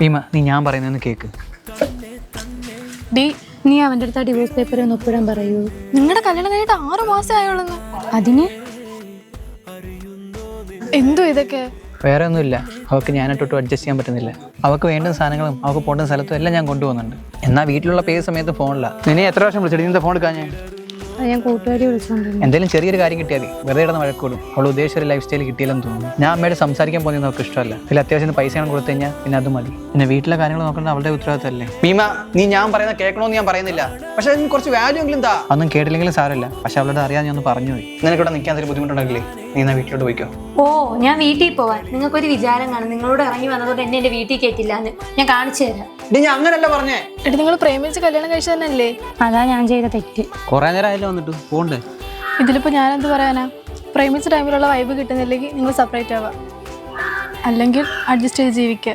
ഭീമ നീ ഞാൻ പറയുന്നതെന്ന് കേക്ക്. ഡി നീ അവന്റെ അടുത്ത് ആ ഡിവോഴ്സ് പേപ്പർ ഒന്ന് ഒപ്പിടാൻ പറയൂ. നിങ്ങളുടെ കല്യാണം കഴിഞ്ഞിട്ട് ആറു മാസം ആയോളെന്ന് അതിന്? എന്തോ ഇതൊക്കെ? വേറെ ഒന്നുമില്ല. അവൾക്ക് ഞാനായിട്ടൊട്ടും അഡ്ജസ്റ്റ് ചെയ്യാൻ പറ്റുന്നില്ല. അവൾക്ക് വേണ്ട സാധനങ്ങളും അവൾക്ക് പോകേണ്ട സ്ഥലത്തും എല്ലാം ഞാൻ കൊണ്ടുപോകുന്നുണ്ട്. എന്നാൽ വീട്ടിലുള്ള പേര് സമയത്ത് ഫോണില്ല നിന്നെ എത്ര വർഷം വിളിച്ചിട്ട് നിന്റെ ഫോൺ എടുക്കാൻ ഞാൻ ഞാൻ കൂട്ടുകാരി വിളിച്ചുകൊണ്ടിരുന്നു എന്തെങ്കിലും ചെറിയൊരു കാര്യം കിട്ടിയാൽ മതി. വെറുതെ ഇടുന്ന വഴക്കോടും അവൾ ഉദ്ദേശിച്ച ഒരു ലൈഫ് സ്റ്റൈൽ കിട്ടിയില്ലെന്ന് തോന്നുന്നു. ഞാൻ അമ്മയോട് സംസാരിക്കാൻ പോകുന്നത് നമുക്ക് ഇഷ്ടമല്ല. ഇതിൽ അത്യാവശ്യം പൈസ കൊടുത്തു കഴിഞ്ഞാൽ പിന്നെ അത് മതി. പിന്നെ വീട്ടിലെ കാര്യങ്ങൾ നോക്കേണ്ടത് അവളുടെ ഉത്തരവാദിത്തമല്ലേ? ഭീമ നീ ഞാൻ പറയുന്ന കേൾക്കണമെന്ന് ഞാൻ പറയുന്നില്ല. പക്ഷെ അതിന് കുറച്ച് വാല്യൂ എങ്കിലും താ. അതൊന്നും കേട്ടില്ലെങ്കിലും സാരമില്ല. പക്ഷെ അവളോട് അറിയാൻ ഞാൻ ഒന്ന് പറഞ്ഞു പോയി. നിനക്ക് ഇവിടെ നിൽക്കാൻ ഒരു ബുദ്ധിമുട്ടുണ്ടെങ്കിലേ നീ എന്നാ വീട്ടിലോട്ട് പോയിക്കോ? ഓ ഞാൻ വീട്ടിൽ പോവാൻ. നിങ്ങൾക്കൊരു വിചാരം കാണും. നിങ്ങളോട് ഇറങ്ങി വന്നതുകൊണ്ട് എന്നെ എന്റെ വീട്ടിൽ കയറ്റില്ല എന്ന് ഞാൻ കാണിച്ചു തരാം. ഇനി ഞാൻ അങ്ങനല്ല പറഞ്ഞേ. എടി നിങ്ങൾ പ്രേമിച്ച് കല്യാണം കഴിച്ചു തന്നെയല്ലേ? അതാ ഞാൻ ചെയ്ത തെറ്റ്. കൊറേ നേരം ആയല്ലോ വന്നിട്ട്? പോണ്ടേ ഇതിലിപ്പോൾ ഞാനെന്ത് പറയാനാ? പ്രേമിച്ച ടൈമിലുള്ള വൈബ് കിട്ടുന്നില്ലെങ്കിൽ നിങ്ങൾ സെപ്പറേറ്റ് ആവാം. അല്ലെങ്കിൽ അഡ്ജസ്റ്റ് ചെയ്ത് ജീവിക്കുക